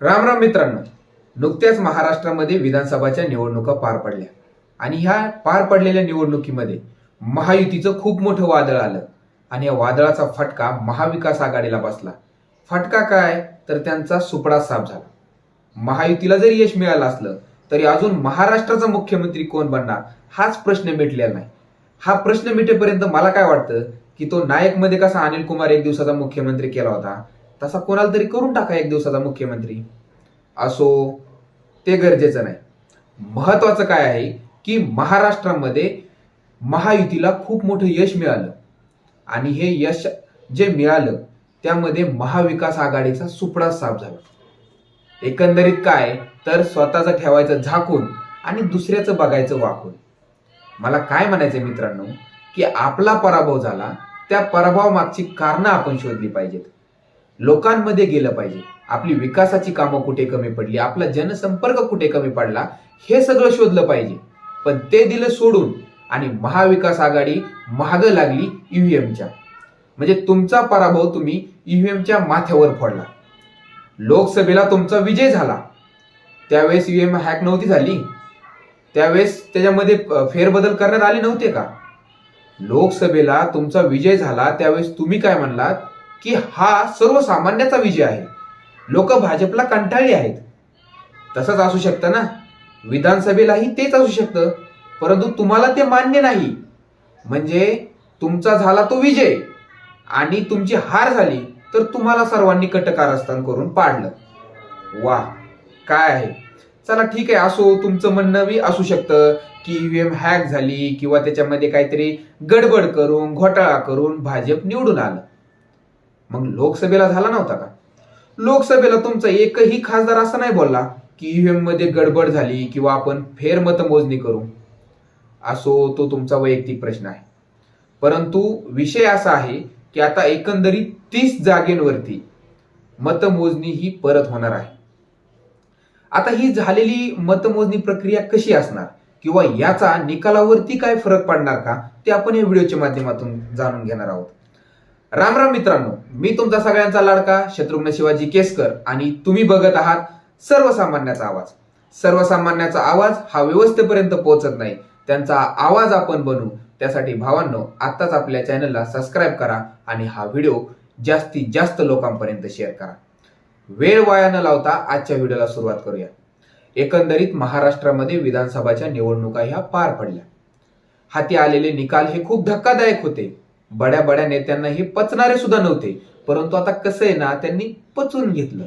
राम राम मित्रांनो. नुकत्याच महाराष्ट्रामध्ये विधानसभाच्या निवडणुका पार पडल्या. आणि ह्या पार पडलेल्या निवडणुकीमध्ये महायुतीचं खूप मोठं वादळ आलं. आणि या वादळाचा फटका महाविकास आघाडीला बसला. फटका काय? तर त्यांचा सुपडा साफ झाला. महायुतीला जरी यश मिळालं असलं तरी अजून महाराष्ट्राचा मुख्यमंत्री कोण बनणार? हाच प्रश्न मिटलेला नाही. हा प्रश्न मिटेपर्यंत मला काय वाटतं? की तो नायकमध्ये कसा अनिल कुमार एक दिवसाचा मुख्यमंत्री केला होता? तसा कोणाला तरी करून टाका एक दिवसाचा मुख्यमंत्री. असो ते गरजेचं नाही. महत्वाचं काय आहे की महाराष्ट्रामध्ये महायुतीला खूप मोठं यश मिळालं. आणि हे यश जे मिळालं त्यामध्ये महाविकास आघाडीचा सुपडा साफ झाला. एकंदरीत काय? तर स्वतःचं ठेवायचं झाकून आणि दुसऱ्याचं बघायचं वाकून. मला काय म्हणायचं मित्रांनो की आपला पराभव झाला त्या पराभवामागची कारणं आपण शोधली पाहिजेत. लोकांमध्ये गेलं पाहिजे. आपली विकासाची कामं कुठे कमी पडली आपला जनसंपर्क कुठे कमी पडला हे सगळं शोधलं पाहिजे. पण ते दिलं सोडून आणि महाविकास आघाडी महाग लागली ईव्हीएमच्या. म्हणजे तुमचा पराभव तुम्ही ईव्हीएमच्या माथ्यावर फोडला. लोकसभेला तुमचा विजय झाला. त्यावेळेस ईव्हीएम हॅक नव्हती झाली. त्यावेळेस त्याच्यामध्ये फेरबदल करण्यात आले नव्हते का? लोकसभेला तुमचा विजय झाला त्यावेळेस तुम्ही काय म्हणलात? की हा सर्वसामान्याचा विजय आहे. लोक भाजपला कंटाळली आहेत. तसंच असू शकतं ना? विधानसभेलाही तेच असू शकतं. परंतु तुम्हाला ते मान्य नाही. म्हणजे तुमचा झाला तो विजय. आणि तुमची हार झाली तर तुम्हाला सर्वांनी कटकारस्थान करून पाडलं. वा काय आहे? चला ठीक आहे असो तुमचं म्हणणं बी असू शकतं की ईव्हीएम हॅक झाली किंवा त्याच्यामध्ये काहीतरी गडबड करून घोटाळा करून भाजप निवडून आलं. मग लोकसभेला झाला नव्हता का? लोकसभेला तुमचा एकही खासदार असा नाही बोलला की ईव्हीएममध्ये गडबड झाली किंवा आपण फेर मतमोजणी करू. असो तो तुमचा वैयक्तिक प्रश्न आहे. परंतु विषय असा आहे की आता एकंदरीत तीस जागेंवरती मतमोजणी ही परत होणार आहे. आता ही झालेली मतमोजणी प्रक्रिया कशी असणार? किंवा याचा निकालावरती काय फरक पडणार का? ते आपण या व्हिडिओच्या माध्यमातून जाणून घेणार आहोत. राम राम मित्रांनो मी तुमचा सगळ्यांचा लाडका शत्रुघ्न शिवाजी केसकर आणि तुम्ही बघत आहात सर्वसामान्याचा आवाज. सर्वसामान्याचा आवाज हा व्यवस्थेपर्यंत पोहोचत नाही. त्यांचा आवाज आपण बनवू त्यासाठी भावांनो आत्ताच आपल्या चॅनलला सबस्क्राईब करा आणि हा व्हिडिओ जास्तीत जास्त लोकांपर्यंत शेअर करा. वेळ वाया न लावता आजच्या व्हिडिओला सुरुवात करूया. एकंदरीत महाराष्ट्रामध्ये विधानसभाच्या निवडणुका ह्या पार पडल्या. हाती आलेले निकाल हे खूप धक्कादायक होते. बड्या बड्या नेत्यांना हे पचणारे सुद्धा नव्हते. परंतु आता कसं आहे ना त्यांनी पचून घेतलं.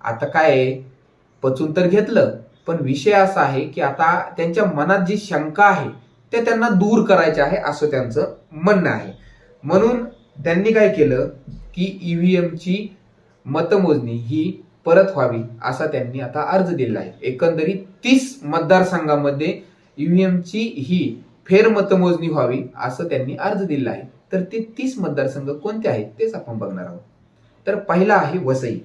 आता काय आहे? पचून तर घेतलं पण विषय असा आहे की आता त्यांच्या मनात जी शंका आहे ते त्यांना दूर करायचे आहे असं त्यांचं म्हणणं आहे. म्हणून त्यांनी काय केलं की ईव्हीएमची मतमोजणी ही परत व्हावी असा त्यांनी आता अर्ज दिला आहे. एकंदरीत तीस मतदारसंघामध्ये ईव्हीएमची ही फेर मतमोजणी व्हावी असं त्यांनी अर्ज दिला आहे. तर ते तीस मतदारसंघ कोणते आहेत तेच आपण बघणार आहोत. तर पहिला आहे वसई.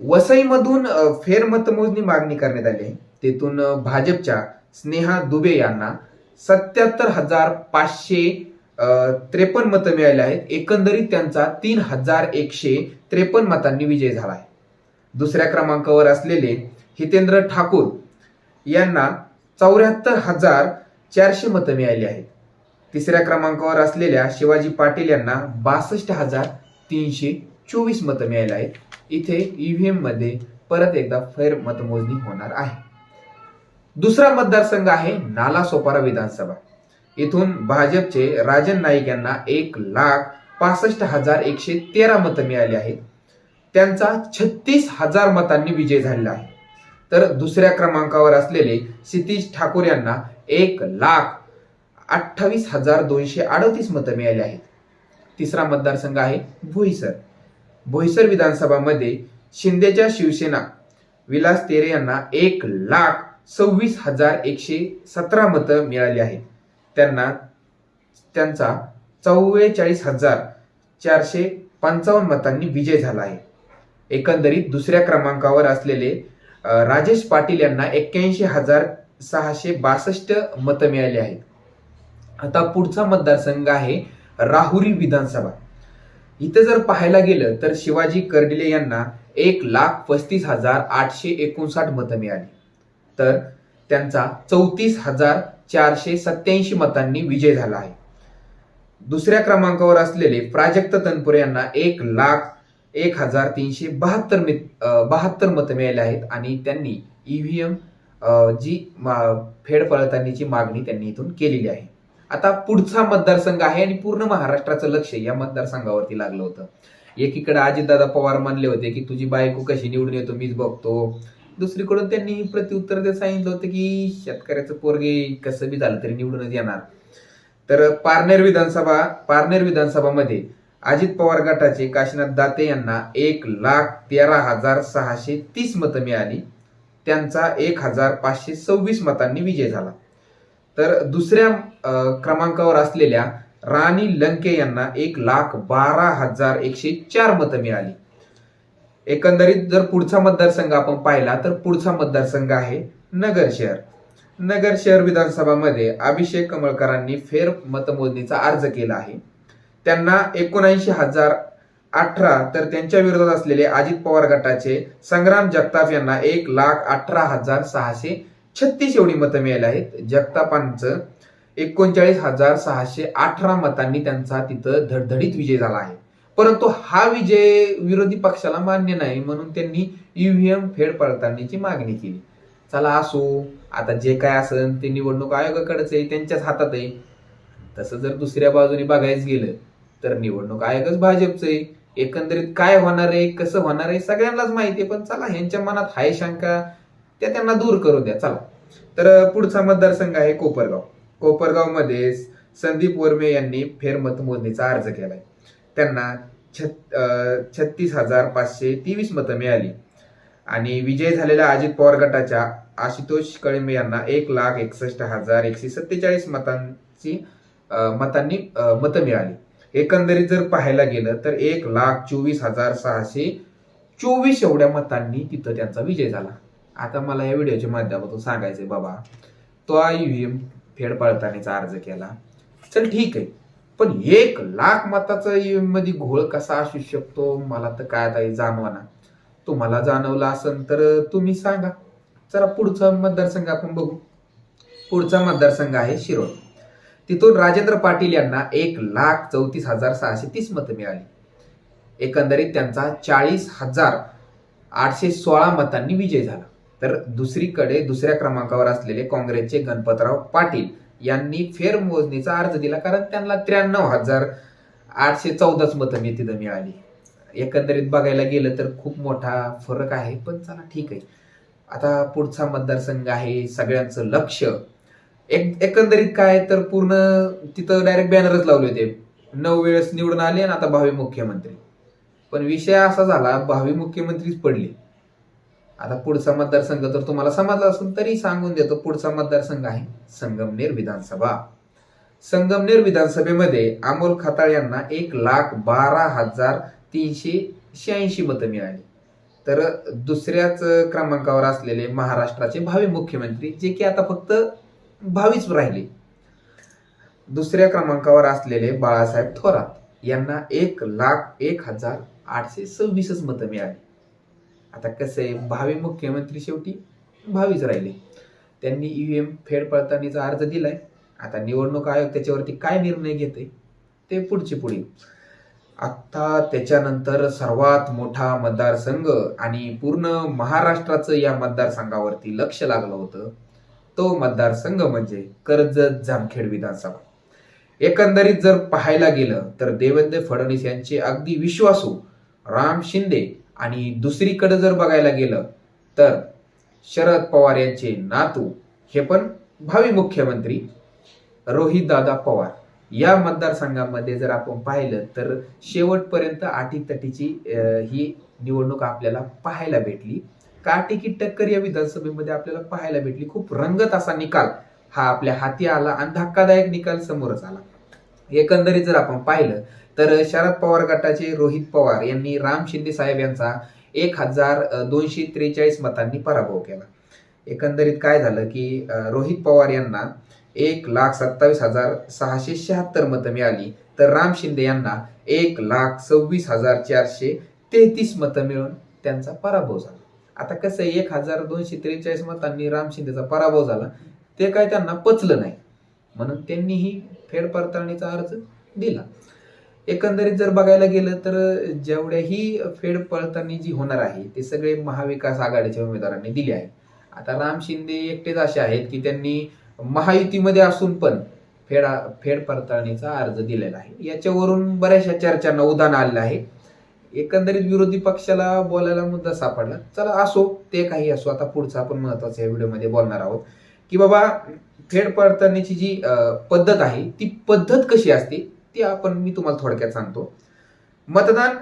वसईमधून फेरमतमोजणी मागणी करण्यात आली आहे. तेथून भाजपच्या स्नेहा दुबे यांना सत्याहत्तर हजार पाचशे त्रेपन्न मतं मिळाली आहेत. एकंदरीत त्यांचा तीन हजार एकशे त्रेपन्न मतांनी विजय झाला आहे. दुसऱ्या क्रमांकावर असलेले हितेंद्र ठाकूर यांना चौऱ्याहत्तर हजार चारशे मतं मिळाली आहेत. तिसऱ्या क्रमांकावर असलेल्या शिवाजी पाटील यांना बासष्ट हजार तीनशे चोवीस मतं मिळाली आहेत. इथे ईव्हीएममध्ये परत एकदा फेर मतमोजणी होणार आहे. दुसरा मतदारसंघ आहे नालासोपारा विधानसभा. इथून भाजपचे राजन नाईक यांना एक लाख पासष्ट हजार एकशे तेरा मतं मिळाली आहेत. त्यांचा छत्तीस हजार मतांनी विजय झालेला आहे. तर दुसऱ्या क्रमांकावर असलेले क्षितिज ठाकूर यांना एक लाख अठ्ठावीस हजार दोनशे अडतीस मतं मिळाली आहेत. तिसरा मतदारसंघ आहे भोईसर. भोईसर विधानसभामध्ये शिंदेच्या शिवसेना विलास तेरे यांना एक लाख सव्वीस हजार एकशे सतरा मतं मिळाली आहेत. त्यांना त्यांचा चव्वेचाळीस हजार चारशे पंचावन्न मतांनी विजय झाला आहे. एकंदरीत दुसऱ्या क्रमांकावर असलेले राजेश पाटील यांना एक्क्याऐंशी हजार सहाशे बासष्ट मतं मिळाली आहेत. आता पुढचा मतदारसंघ आहे राहुरी विधानसभा. इथं जर पाहायला गेलं तर शिवाजी कर्डिले यांना एक लाख पस्तीस हजार आठशे एकोणसाठ मतं मिळाली. तर त्यांचा चौतीस हजार चारशे सत्याऐंशी मतांनी विजय झाला आहे. दुसऱ्या क्रमांकावर असलेले प्राजक्त तनपुरे यांना एक लाख एक हजार तीनशे बहात्तर बहात्तर मतं मिळाली आहेत आणि त्यांनी ईव्हीएम जी मा- फेड मागणी त्यांनी इथून केलेली आहे. आता पुढचा मतदारसंघ आहे आणि पूर्ण महाराष्ट्राचं लक्ष या मतदारसंघावरती लागलं होतं. एकीकडे अजितदादा पवार म्हणले होते की तुझी बायको कशी निवडून येतो मीच बघतो. दुसरीकडून त्यांनी प्रत्युत्तर देत सांगितलं होतं की शेतकऱ्याचं पोरगे कसं बी झालं तरी निवडूनच येणार. तर पारनेर विधानसभा पारनेर विधानसभामध्ये अजित पवार गटाचे काशीनाथ दाते यांना एक लाख तेरा हजार सहाशे तीस मतं मिळाली. त्यांचा एक हजार पाचशे सव्वीस मतांनी विजय झाला. तर दुसऱ्या क्रमांकावर असलेल्या राणी लंके यांना एक लाख बारा हजार एकशे चार मतं मिळाली. एकंदरीत जर पुढचा मतदारसंघ आपण पाहिला तर पुढचा मतदारसंघ आहे नगर शहर. नगर शहर विधानसभामध्ये अभिषेक कमळकरांनी फेर मतमोजणीचा अर्ज केला आहे. त्यांना एकोणऐंशी हजार अठरा तर त्यांच्या विरोधात असलेले अजित पवार गटाचे संग्राम जगताप यांना एक लाख अठरा हजार सहाशे छत्तीस एवढी मतं मिळाली आहेत. जगतापांचं एकोणचाळीस हजार सहाशे अठरा मतांनी त्यांचा तिथं धडधडीत विजय झाला आहे. परंतु हा विजय विरोधी पक्षाला मान्य नाही म्हणून त्यांनी ईव्हीएम फेड पडताळणीची मागणी केली. चला असो आता जे काय असेल ते निवडणूक आयोगाकडेच आहे त्यांच्याच हातात आहे. तसं जर दुसऱ्या बाजूने बघायचं गेलं तर निवडणूक आयोगच भाजपचं आहे. एकंदरीत काय होणार आहे कसं होणार आहे सगळ्यांनाच माहिती आहे पण चला ह्यांच्या मनात हाय शंका त्या त्यांना दूर करू द्या. चला. तर पुढचा मतदारसंघ आहे कोपरगाव. कोपरगावमध्ये संदीप वर्मे यांनी फेर मतमोजणीचा अर्ज केलाय. त्यांना छत्तीस हजार पाचशे तेवीस मतं मिळाली. आणि विजय झालेल्या अजित पवार गटाच्या आशुतोष कळंबे यांना एक लाख एकसष्ट हजार एकशे सत्तेचाळीस मतांची मतांनी मतं मिळाली. एकंदरीत जर पाहायला गेलं तर एक लाख चोवीस हजार सहाशे चोवीस एवढ्या मतांनी तिथं त्यांचा विजय झाला. आता मला या व्हिडिओच्या माध्यमातून सांगायचंय बाबा तो ईव्हीएम फेड पडताळणीचा अर्ज केला. चल ठीक आहे. पण एक लाख मताचा ईव्हीएममध्ये घोळ कसा असू शकतो मला तर काय आता हे जाणवाना. तुम्हाला जाणवलं असेल तर तुम्ही सांगा. जरा पुढचा मतदारसंघ आपण बघू. पुढचा मतदारसंघ आहे शिरोळ. तिथून राजेंद्र पाटील यांना एक लाख चौतीस हजार सहाशे तीस मतं मिळाली. एकंदरीत त्यांचा चाळीस हजार आठशे सोळा मतांनी विजय झाला. तर दुसरीकडे दुसऱ्या क्रमांकावर असलेले काँग्रेसचे गणपतराव पाटील यांनी फेरमोजणीचा अर्ज दिला कारण त्यांना त्र्याण्णव हजार आठशे चौदाच मतं मी तिथं मिळाली. एकंदरीत बघायला गेलं तर खूप मोठा फरक आहे पण चला ठीक आहे. आता पुढचा मतदारसंघ आहे सगळ्यांचं लक्ष. एक एकंदरीत काय तर पूर्ण तिथं डायरेक्ट बॅनरच लावले होते. नऊ वेळेस निवडून आले आणि आता भावी मुख्यमंत्री. पण विषय असा झाला भावी मुख्यमंत्रीच पडले. आता पुढचा मतदारसंघ तर तुम्हाला समजला असेल तरी सांगून देतो पुढचा मतदारसंघ आहे संगमनेर विधानसभा. संगमनेर विधानसभेमध्ये अमोल खताळ यांना एक लाख बारा हजार तीनशे शहाऐंशी मतं मिळाली. तर दुसऱ्याच क्रमांकावर असलेले महाराष्ट्राचे भावी मुख्यमंत्री जे की आता फक्त भावीच राहिले. दुसऱ्या क्रमांकावर असलेले बाळासाहेब थोरात यांना एक लाख एक हजार आठशे सव्वीसच मतं मिळाली. आता कसं आहे भावी मुख्यमंत्री शेवटी भावीच राहिले. त्यांनी ईव्हीएम फेड पडताळणीचा अर्ज दिलाय. आता निवडणूक आयोग त्याच्यावरती काय निर्णय घेते ते पुढचे पुढे. आत्ता त्याच्यानंतर सर्वात मोठा मतदारसंघ आणि पूर्ण महाराष्ट्राचं या मतदारसंघावरती लक्ष लागलं होतं. तो मतदारसंघ म्हणजे कर्जत जामखेड विधानसभा. एकंदरीत जर पाहायला गेलं तर देवेंद्र फडणवीस यांचे अगदी विश्वासू राम शिंदे आणि दुसरीकडे जर बघायला गेलं तर शरद पवार यांचे नातू हे पण भावी मुख्यमंत्री रोहितदादा पवार. या मतदारसंघामध्ये जर आपण पाहिलं तर शेवटपर्यंत आटीतटीची ही निवडणूक आपल्याला पाहायला भेटली. काटी की टक्कर या विधानसभेमध्ये आपल्याला पाहायला भेटली? खूप रंगत असा निकाल हा आपल्या हाती आला आणि धक्कादायक निकाल समोरच आला. एकंदरीत जर आपण पाहिलं तर शरद पवार गटाचे रोहित पवार यांनी राम शिंदे साहेब यांचा एक हजार दोनशे त्रेचाळीस मतांनी पराभव केला. एकंदरीत काय झालं की रोहित पवार यांना एक लाख सत्तावीस हजार सहाशे शहात्तर मतं मिळाली. तर राम शिंदे यांना एक लाख सव्वीस हजार चारशे तेहतीस मतं मिळून त्यांचा पराभव झाला. आता कसं आहे एक हजार दोनशे त्रेचाळीस मतांनी राम शिंदेचा पराभव झाला. ते काय त्यांना पचलं नाही. म्हणून त्यांनीही फेरपडताळणीचा अर्ज दिला. एकंदरीत जर बघायला गेलं तर जेवढ्याही फेड पडताळणी जी होणार आहे ते सगळे महाविकास आघाडीच्या उमेदवारांनी दिले आहे आता राम शिंदे एकटेच असे आहेत की त्यांनी महायुतीमध्ये असून पण फेडा फेड पडताळणीचा अर्ज दिलेला आहे. याच्यावरून बऱ्याचशा चर्चांना उदाहरण आलेलं आहे. एकंदरीत विरोधी पक्षाला बोलायला मुद्दा सापडला. चला असो ते काही असो. आता पुढचं आपण महत्त्वाचा या व्हिडिओमध्ये बोलणार आहोत. की बाबा फेड पडताळणीची जी पद्धत आहे ती पद्धत कशी असते? ती आपण मी तुम्हाला थोडक्यात सांगतो. मतदान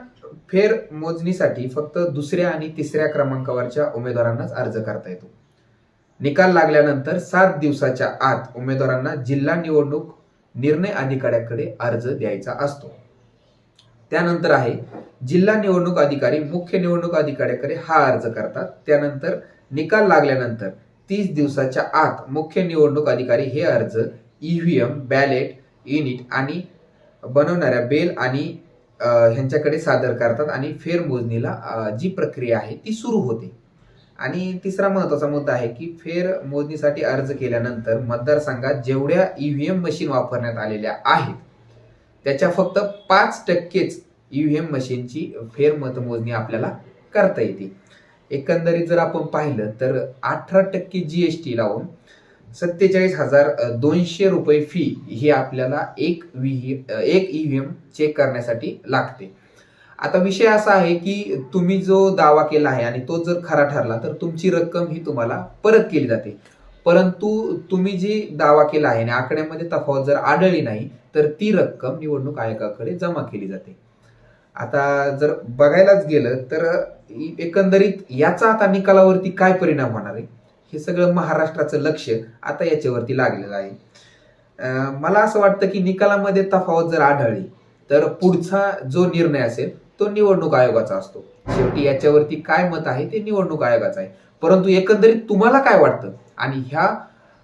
फेर मोजणीसाठी फक्त दुसऱ्या आणि तिसऱ्या क्रमांकावरच्या उमेदवारांनाच अर्ज करता येतो. निकाल लागल्यानंतर सात दिवसाच्या आत उमेदवारांना जिल्हा निवडणूक निर्णय अधिकाऱ्याकडे अर्ज द्यायचा असतो. त्यानंतर आहे जिल्हा निवडणूक अधिकारी मुख्य निवडणूक अधिकाऱ्याकडे हा अर्ज करतात. त्यानंतर निकाल लागल्यानंतर तीस दिवसाच्या आत मुख्य निवडणूक अधिकारी हे अर्ज ईव्हीएम बॅलेट युनिट आणि बनवणाऱ्या बेल आणि ह्यांच्याकडे सादर करतात आणि फेरमोजणीला जी प्रक्रिया आहे ती सुरू होते. आणि तिसरा महत्त्वाचा मुद्दा आहे की फेर मोजणीसाठी अर्ज केल्यानंतर मतदारसंघात जेवढ्या ईव्हीएम मशीन वापरण्यात आलेल्या आहेत त्याच्या फक्त पाच टक्केच ईव्हीएम मशीनची फेरमतमोजणी आपल्याला करता येते. एकंदरीत जर आपण पाहिलं तर अठरा टक्के जी एस टी लावून सत्तेचाळीस हजार दोनशे रुपये फी ही आपल्याला एक व्ही एक ईव्हीएम चेक करण्यासाठी लागते. आता विषय असा आहे की तुम्ही जो दावा केला आहे आणि तो जर खरा ठरला तर तुमची रक्कम ही तुम्हाला परत केली जाते. परंतु तुम्ही जी दावा केला आहे आणि आकड्यामध्ये तफावत जर आढळली नाही तर ती रक्कम निवडणूक आयोगाकडे जमा केली जाते. आता जर बघायलाच गेलं तर एकंदरीत याचा आता निकालावरती काय परिणाम होणार आहे? हे सगळं महाराष्ट्राचं लक्ष आता याच्यावरती लागलेलं आहे. मला असं वाटतं की निकालामध्ये तफावत जर आढळली तर पुढचा जो निर्णय असेल तो निवडणूक आयोगाचा असतो. शेवटी याच्यावरती काय मत आहे ते निवडणूक आयोगाचं आहे. परंतु एकंदरीत तुम्हाला काय वाटतं? आणि ह्या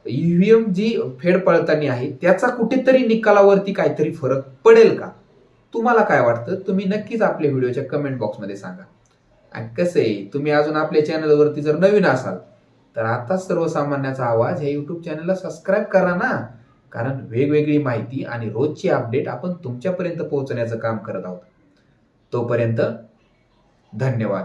ईव्हीएम जी फेड पडताना आहे त्याचा कुठेतरी निकालावरती काहीतरी फरक पडेल का? तुम्हाला काय वाटतं? तुम्ही नक्कीच आपल्या व्हिडिओच्या कमेंट बॉक्समध्ये सांगा. आणि कसं आहे तुम्ही अजून आपल्या चॅनलवरती जर नवीन असाल तर आताच सर्वसामान्याचा आवाज या युट्यूब चॅनलला सबस्क्राईब करा ना. कारण वेगवेगळी माहिती आणि रोजची अपडेट आपण तुमच्यापर्यंत पोहोचण्याचं काम करत आहोत. तोपर्यंत धन्यवाद.